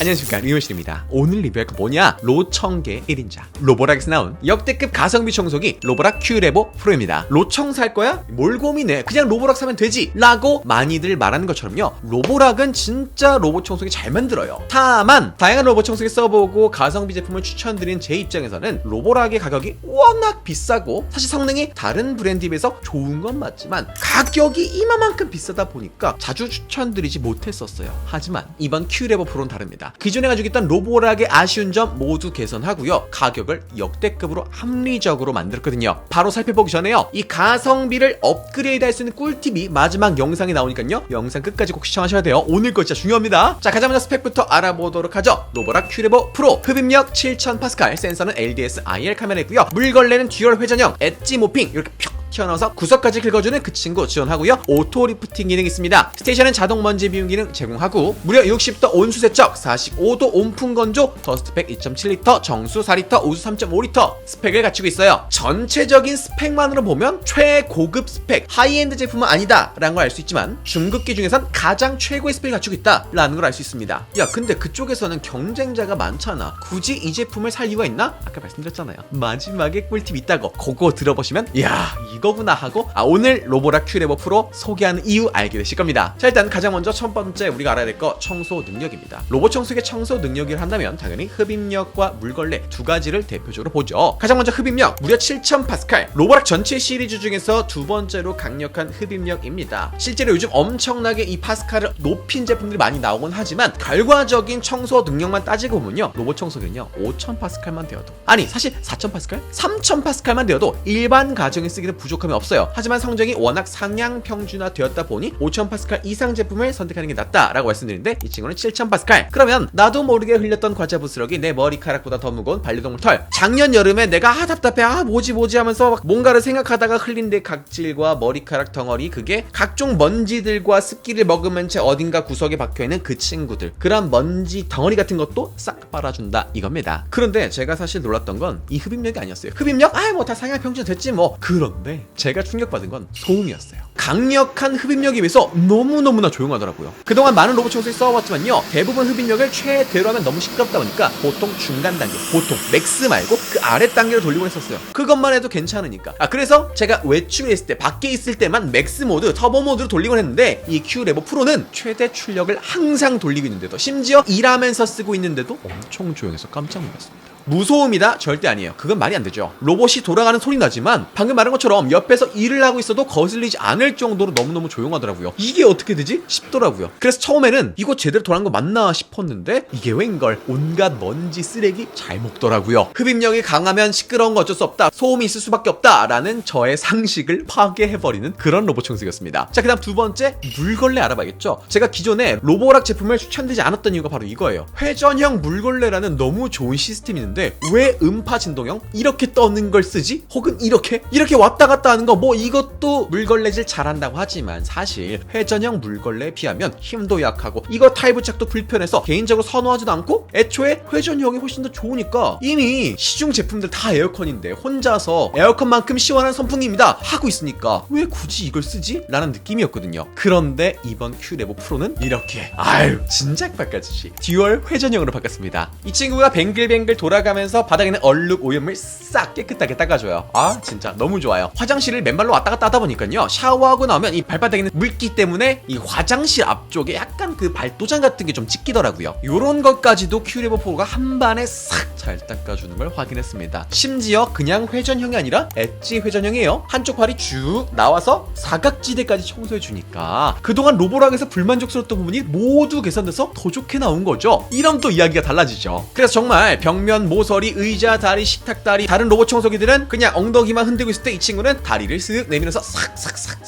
안녕하십니까. 리오실입니다. 오늘 리뷰할 거 뭐냐? 로청계 1인자. 로보락에서 나온 역대급 가성비 청소기 로보락 큐레보 프로입니다. 로청 살 거야? 뭘 고민해? 그냥 로보락 사면 되지? 라고 많이들 말하는 것처럼요. 로보락은 진짜 로봇 청소기 잘 만들어요. 다만 다양한 로봇 청소기 써보고 가성비 제품을 추천드린 제 입장에서는 로보락의 가격이 워낙 비싸고 사실 성능이 다른 브랜드에 비해서 좋은 건 맞지만 가격이 이만큼 비싸다 보니까 자주 추천드리지 못했었어요. 하지만 이번 큐레보 프로는 다릅니다 기존에 가지고 있던 로보락의 아쉬운 점 모두 개선하고요. 가격을 역대급으로 합리적으로 만들었거든요. 바로 살펴보기 전에요. 이 가성비를 업그레이드 할 수 있는 꿀팁이 마지막 영상에 나오니까요. 영상 끝까지 꼭 시청하셔야 돼요. 오늘 거 진짜 중요합니다. 자 가장 먼저 스펙부터 알아보도록 하죠. 로보락 큐레보 프로. 흡입력 7000 파스칼. 센서는 LDS IR 카메라이고요. 물걸레는 듀얼 회전형. 엣지 모핑. 이렇게 펴 튀어나와서 구석까지 긁어주는 그 친구 지원하고요. 오토 리프팅 기능 있습니다. 스테이션은 자동 먼지 비움 기능 제공하고 무려 60도 온수 세척, 45도 온풍 건조, 더스트팩 2.7리터, 정수 4리터, 우수 3.5리터 스펙을 갖추고 있어요. 전체적인 스펙만으로 보면 최고급 스펙, 하이엔드 제품은 아니다 라는 걸 알 수 있지만 중급기 중에선 가장 최고의 스펙을 갖추고 있다 라는 걸 알 수 있습니다. 야 근데 그쪽에서는 경쟁자가 많잖아. 굳이 이 제품을 살 이유가 있나? 아까 말씀드렸잖아요. 마지막에 꿀팁 있다고. 그거 들어보시면 야 이거구나 하고 아, 오늘 로보라 큐레버 프로 소개하는 이유 알게 되실 겁니다. 자 일단 가장 먼저 첫 번째 우리가 알아야 될 거 청소 능력입니다. 로봇 청소기의 청소 능력을 한다면 당연히 흡입력과 물걸레 두 가지를 대표적으로 보죠. 가장 먼저 흡입력 무려 7000 파스칼 로보락 전체 시리즈 중에서 두 번째로 강력한 흡입력입니다. 실제로 요즘 엄청나게 이 파스칼을 높인 제품들이 많이 나오곤 하지만 결과적인 청소 능력만 따지고 보면요 로봇 청소기는요 5000 파스칼만 되어도 아니 사실 4000 파스칼 3000 파스칼만 되어도 일반 가정에 쓰기는 부족 함이 없어요. 하지만 성적이 워낙 상향 평준화 되었다 보니 5000 파스칼 이상 제품을 선택하는 게 낫다라고 말씀드리는데 이 친구는 7000 파스칼. 그러면 나도 모르게 흘렸던 과자 부스러기 내 머리카락보다 더 무거운 반려동물 털. 작년 여름에 내가 아 답답해 아 뭐지 뭐지 하면서 막 뭔가를 생각하다가 흘린 내 각질과 머리카락 덩어리 그게 각종 먼지들과 습기를 먹으면 채 어딘가 구석에 박혀 있는 그 친구들. 그런 먼지 덩어리 같은 것도 싹 빨아준다 이겁니다. 그런데 제가 사실 놀랐던 건 이 흡입력이 아니었어요. 흡입력 아 뭐 다 상향 평준 됐지 뭐. 그런데 제가 충격받은 건 소음이었어요. 강력한 흡입력에 비해서 너무너무나 조용하더라고요. 그동안 많은 로봇 청소기 써봤지만요. 대부분 흡입력을 최대로 하면 너무 시끄럽다 보니까 보통 중간 단계, 보통 맥스 말고 그 아래 단계로 돌리고 했었어요. 그것만 해도 괜찮으니까. 아, 그래서 제가 외출에 있을 때, 밖에 있을 때만 맥스 모드, 터보 모드로 돌리곤 했는데 이 Q 레버 프로는 최대 출력을 항상 돌리고 있는데도 심지어 일하면서 쓰고 있는데도 엄청 조용해서 깜짝 놀랐습니다. 무소음이다? 절대 아니에요. 그건 말이 안 되죠. 로봇이 돌아가는 소리 나지만 방금 말한 것처럼 옆에서 일을 하고 있어도 거슬리지 않을 정도로 너무너무 조용하더라고요. 이게 어떻게 되지? 싶더라고요. 그래서 처음에는 이거 제대로 돌아간 거 맞나 싶었는데 이게 웬걸 온갖 먼지 쓰레기 잘 먹더라고요. 흡입력이 강하면 시끄러운 거 어쩔 수 없다. 소음이 있을 수밖에 없다라는 저의 상식을 파괴해버리는 그런 로봇 청소기였습니다. 자, 그 다음 두 번째 물걸레 알아봐야겠죠. 제가 기존에 로보락 제품을 추천드리지 않았던 이유가 바로 이거예요. 회전형 물걸레라는 너무 좋은 시스템이 있는데 왜 음파 진동형? 이렇게 떠는 걸 쓰지? 혹은 이렇게? 이렇게 왔다 갔다 하는 거? 뭐 이것도 물걸레질 잘한다고 하지만 사실 회전형 물걸레에 비하면 힘도 약하고 이거 타입 부착도 불편해서 개인적으로 선호하지도 않고 애초에 회전형이 훨씬 더 좋으니까 이미 시중 제품들 다 에어컨인데 혼자서 에어컨만큼 시원한 선풍기입니다 하고 있으니까 왜 굳이 이걸 쓰지? 라는 느낌이었거든요. 그런데 이번 큐레보 프로는 이렇게. 아유 진작 바꿔주시 듀얼 회전형으로 바꿨습니다. 이 친구가 뱅글뱅글 돌아 가면서 바닥에 있는 얼룩 오염물 싹 깨끗하게 닦아줘요. 아 진짜 너무 좋아요. 화장실을 맨발로 왔다 갔다 하다 보니까요 샤워하고 나오면 이 발바닥에 있는 물기 때문에 이 화장실 앞쪽에 약간 그 발도장 같은 게 좀 찍히더라고요. 요런 것까지도 큐레보 프로가 한 반에 싹 잘 닦아주는 걸 확인했습니다. 심지어 그냥 회전형이 아니라 엣지 회전형이에요. 한쪽 발이 쭉 나와서 사각지대까지 청소해 주니까 그동안 로보락에서 불만족스러웠던 부분이 모두 개선돼서 더 좋게 나온 거죠. 이런 또 이야기가 달라지죠. 그래서 정말 벽면 모서리 의자 다리 식탁 다리 다른 로봇 청소기들은 그냥 엉덩이만 흔들고 있을 때 이 친구는 다리를 쓱 내밀어서 싹싹싹싹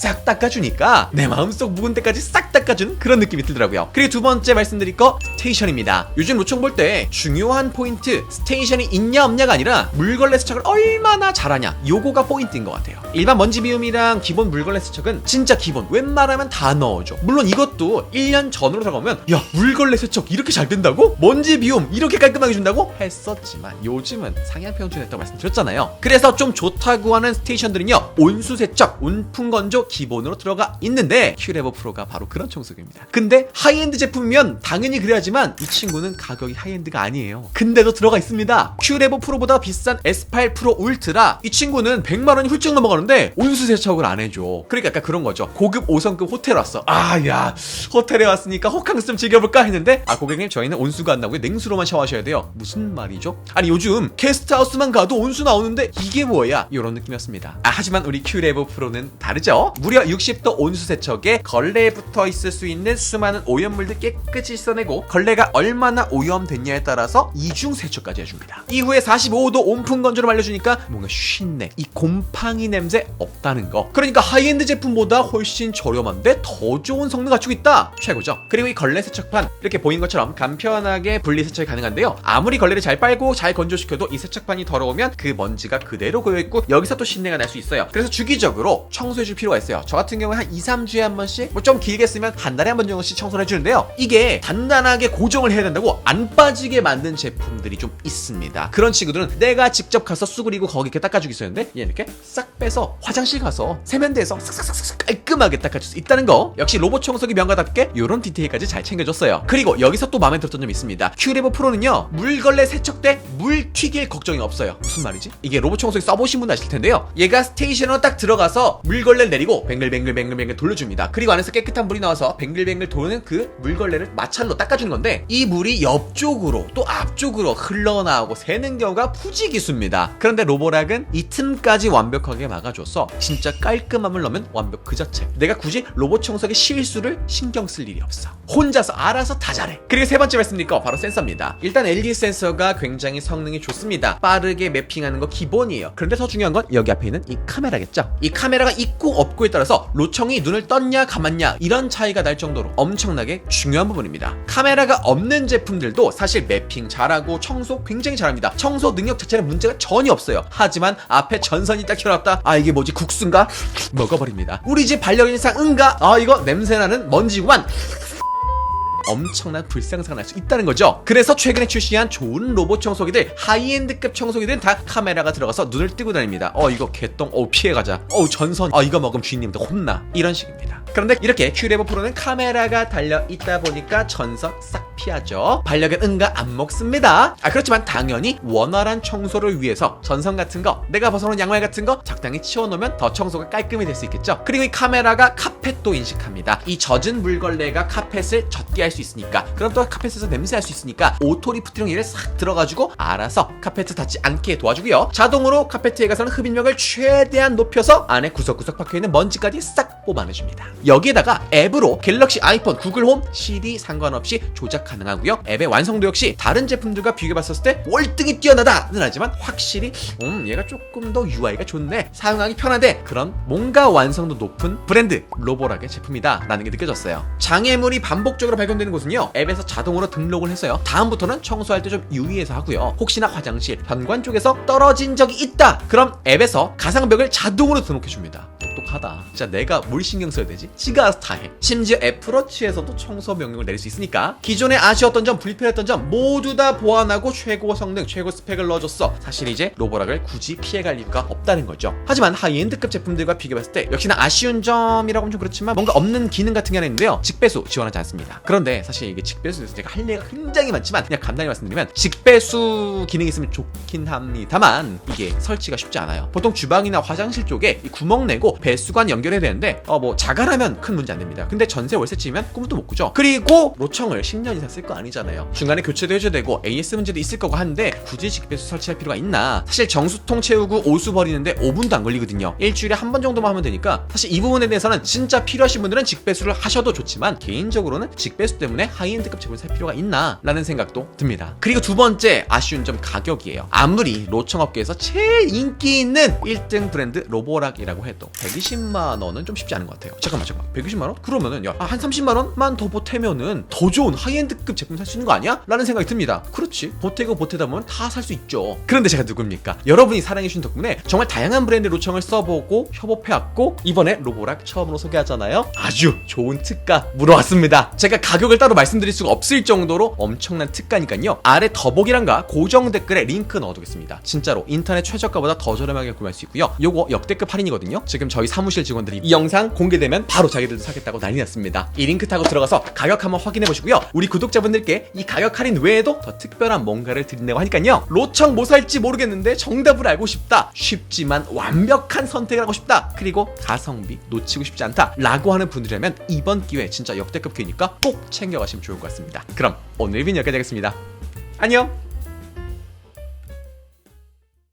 싹싹 닦아주니까 내 마음속 묵은 때까지 싹 닦아주는 그런 느낌이 들더라고요. 그리고 두 번째 말씀드릴 거 스테이션입니다. 요즘 로총 볼때 중요한 포인트 스테이션이 있냐 없냐가 아니라 물걸레 세척을 얼마나 잘하냐 요거가 포인트인 것 같아요. 일반 먼지 비움이랑 기본 물걸레 세척은 진짜 기본 웬만하면 다 넣어줘. 물론 이것도 1년 전으로 돌아가면 야 물걸레 세척 이렇게 잘 된다고? 먼지 비움 이렇게 깔끔하게 준다고? 했었지만 요즘은 상향 평준했다고 말씀드렸잖아요. 그래서 좀 좋다고 하는 스테이션들은요 온수 세척, 온풍 건조 기본으로 들어가 있는데 큐레버 프로가 바로 그런 청소기입니다. 근데 하이엔드 제품이면 당연히 그래야지만 이 친구는 가격이 하이엔드가 아니에요. 근데도 들어가 있습니다. 큐레버 프로보다 비싼 S8 프로 울트라 이 친구는 100만 원이 훌쩍 넘어가는데 온수 세척을 안 해줘. 그러니까 약간 그런 거죠. 고급 5성급 호텔 왔어. 아 야 호텔에 왔으니까 호캉스 좀 즐겨볼까 했는데 아 고객님 저희는 온수가 안 나고요 냉수로만 샤워하셔야 돼요. 무슨 말이죠? 아니 요즘 게스트하우스만 가도 온수 나오는데 이게 뭐야? 이런 느낌이었습니다. 아 하지만 우리 큐레버 프로는 다르죠. 무려 60도 온수 세척에 걸레에 붙어 있을 수 있는 수많은 오염물들 깨끗이 씻어내고 걸레가 얼마나 오염됐냐에 따라서 이중 세척까지 해줍니다. 이후에 45도 온풍 건조를 말려주니까 뭔가 쉰내, 이 곰팡이 냄새 없다는 거. 그러니까 하이엔드 제품보다 훨씬 저렴한데 더 좋은 성능 갖추고 있다. 최고죠. 그리고 이 걸레 세척판 이렇게 보인 것처럼 간편하게 분리 세척이 가능한데요. 아무리 걸레를 잘 빨고 잘 건조시켜도 이 세척판이 더러우면 그 먼지가 그대로 고여 있고 여기서 또 신내가 날 수 있어요. 그래서 주기적으로 청소해 줄 필요가 있어요. 저 같은 경우에 한 2, 3주에 한 번씩 뭐 좀 길게 쓰면 한 달에 한 번 정도씩 청소를 해주는데요. 이게 단단하게 고정을 해야 된다고 안 빠지게 만든 제품들이 좀 있습니다. 그런 친구들은 내가 직접 가서 수그리고 거기 이렇게 닦아주기 있었는데 얘 이렇게 싹 빼서 화장실 가서 세면대에서 싹싹싹싹 깔끔하게 닦아줄 수 있다는 거. 역시 로봇 청소기 명가답게 이런 디테일까지 잘 챙겨줬어요. 그리고 여기서 또 마음에 들었던 점이 있습니다. 큐레버 프로는요 물걸레 세척 때물 튀길 걱정이 없어요. 무슨 말이지? 이게 로봇 청소기 써보신 분 아실 텐데요. 얘가 스테이션으로 딱 들어가서 물걸레를 내리고 뱅글뱅글뱅글뱅글 돌려줍니다. 그리고 안에서 깨끗한 물이 나와서 뱅글뱅글 도는 그 물걸레를 마찰로 닦아주는 건데 이 물이 옆쪽으로 또 앞쪽으로 흘러나오고 새는 경우가 푸지기수입니다. 그런데 로보락은 이 틈까지 완벽하게 막아줘서 진짜 깔끔함을 넣으면 완벽 그 자체. 내가 굳이 로봇 청소기 실수를 신경 쓸 일이 없어. 혼자서 알아서 다 잘해. 그리고 세 번째 말씀드릴 거 바로 센서입니다. 일단 LED 센서가 굉장히 성능이 좋습니다. 빠르게 매핑하는 거 기본이에요. 그런데 더 중요한 건 여기 앞에 있는 이 카메라겠죠. 이 카메라가 있고 없고에 따라서 로청이 눈을 떴냐 감았냐 이런 차이가 날 정도로 엄청나게 중요한 부분입니다. 카메라가 없는 제품들도 사실 매핑 잘하고 청소 굉장히 잘합니다. 청소 능력 자체는 문제가 전혀 없어요. 하지만 앞에 전선이 딱 켜놨다. 아 이게 뭐지 국수인가? 먹어버립니다. 우리 집 반려견이상 응가? 아 이거 냄새나는 먼지구만. 엄청난 불상사가 날 수 있다는 거죠. 그래서 최근에 출시한 좋은 로봇 청소기들, 하이엔드급 청소기들은 다 카메라가 들어가서 눈을 뜨고 다닙니다. 어 이거 개똥, 어 피해가자. 어 전선, 어 이거 먹으면 주인님도 혼나. 이런 식입니다. 그런데 이렇게 큐레버 프로는 카메라가 달려 있다 보니까 전선 싹 피하죠. 반려견 응가 안 먹습니다. 아 그렇지만 당연히 원활한 청소를 위해서 전선 같은 거, 내가 벗어놓은 양말 같은 거 적당히 치워놓으면 더 청소가 깔끔히 될 수 있겠죠. 그리고 이 카메라가 카펫도 인식합니다. 이 젖은 물걸레가 카펫을 젖게 할 수 있으니까 그럼 또 카펫에서 냄새 할 수 있으니까 오토 리프트용 얘를 싹 들어가지고 알아서 카펫을 닿지 않게 도와주고요. 자동으로 카페트에 가서는 흡입력을 최대한 높여서 안에 구석구석 박혀있는 먼지까지 싹 뽑아내줍니다. 여기에다가 앱으로 갤럭시 아이폰, 구글 홈, 시리 상관없이 조작 가능하고요. 앱의 완성도 역시 다른 제품들과 비교해봤을 때 월등히 뛰어나다는 하지만 확실히 음 얘가 조금 더 UI가 좋네 사용하기 편하대 그런 뭔가 완성도 높은 브랜드 로보락의 제품이다 라는 게 느껴졌어요. 장애물이 반복적으로 발견되는 곳은요 앱에서 자동으로 등록을 했어요. 다음부터는 청소할 때 좀 유의해서 하고요. 혹시나 화장실, 현관 쪽에서 떨어진 적이 있다. 그럼 앱에서 가상벽을 자동으로 등록해 줍니다. 똑똑하다. 진짜 내가 뭘 신경 써야 되지? 지가 알아서 다 해. 심지어 애플워치에서도 청소 명령을 내릴 수 있으니까 기존에 아쉬웠던 점, 불편했던 점 모두 다 보완하고 최고 성능, 최고 스펙을 넣어줬어. 사실 이제 로보락을 굳이 피해갈 이유가 없다는 거죠. 하지만 하이엔드급 제품들과 비교했을 때 역시나 아쉬운 점이라고 하면 좀 그렇지만 뭔가 없는 기능 같은 게 하나 있는데요. 직배수 지원하지 않습니다. 그런데 사실 이게 직배수에서 제가 할 얘기가 굉장히 많지만 그냥 간단히 말씀드리면 직배수 기능이 있으면 좋긴 합니다만 이게 설치가 쉽지 않아요. 보통 주방이나 화장실 쪽에 이 구멍 내고 배수관 연결해야 되는데 어 뭐 자갈하면 큰 문제 안 됩니다. 근데 전세 월세 치면 꿈도 못 꾸죠. 그리고 로청을 10년 이상 쓸 거 아니잖아요. 중간에 교체도 해줘야 되고 AS 문제도 있을 거고 한데 굳이 직배수 설치할 필요가 있나? 사실 정수통 채우고 오수 버리는데 5분도 안 걸리거든요. 일주일에 한 번 정도만 하면 되니까 사실 이 부분에 대해서는 진짜 필요하신 분들은 직배수를 하셔도 좋지만 개인적으로는 직배수 때문에 하이엔드급 제품을 살 필요가 있나? 라는 생각도 듭니다. 그리고 두 번째 아쉬운 점 가격이에요. 아무리 로청 업계에서 제일 인기 있는 1등 브랜드 로보락이라고 해도 120만 원은 좀 쉽지 않은 것 같아요. 잠깐만 잠깐만 120만 원? 그러면은 야, 아, 한 30만 원만 더 보태면은 더 좋은 하이엔드 급 제품 살 수 있는 거 아니야? 라는 생각이 듭니다. 그렇지. 보태고 보태다 보면 다 살 수 있죠. 그런데 제가 누굽니까? 여러분이 사랑해주신 덕분에 정말 다양한 브랜드 로청을 써보고 협업해왔고 이번에 로보락 처음으로 소개하잖아요. 아주 좋은 특가 물어왔습니다. 제가 가격을 따로 말씀드릴 수가 없을 정도로 엄청난 특가니까요. 아래 더보기란가 고정 댓글에 링크 넣어두겠습니다. 진짜로 인터넷 최저가보다 더 저렴하게 구매할 수 있고요. 요거 역대급 할인이거든요. 지금 저희 사무실 직원들이 이 영상 공개되면 바로 자기들도 사겠다고 난리 났습니다. 이 링크 타고 들어가서 가격 한번 확인해 보시고요. 우리 구독자분들께 이 가격 할인 외에도 더 특별한 뭔가를 드린다고 하니까요. 로청 뭐 살지 모르겠는데 정답을 알고 싶다. 쉽지만 완벽한 선택을 하고 싶다. 그리고 가성비 놓치고 싶지 않다. 라고 하는 분들이라면 이번 기회 진짜 역대급 기회니까 꼭 챙겨가시면 좋을 것 같습니다. 그럼 오늘 비는 여기까지 하겠습니다. 안녕!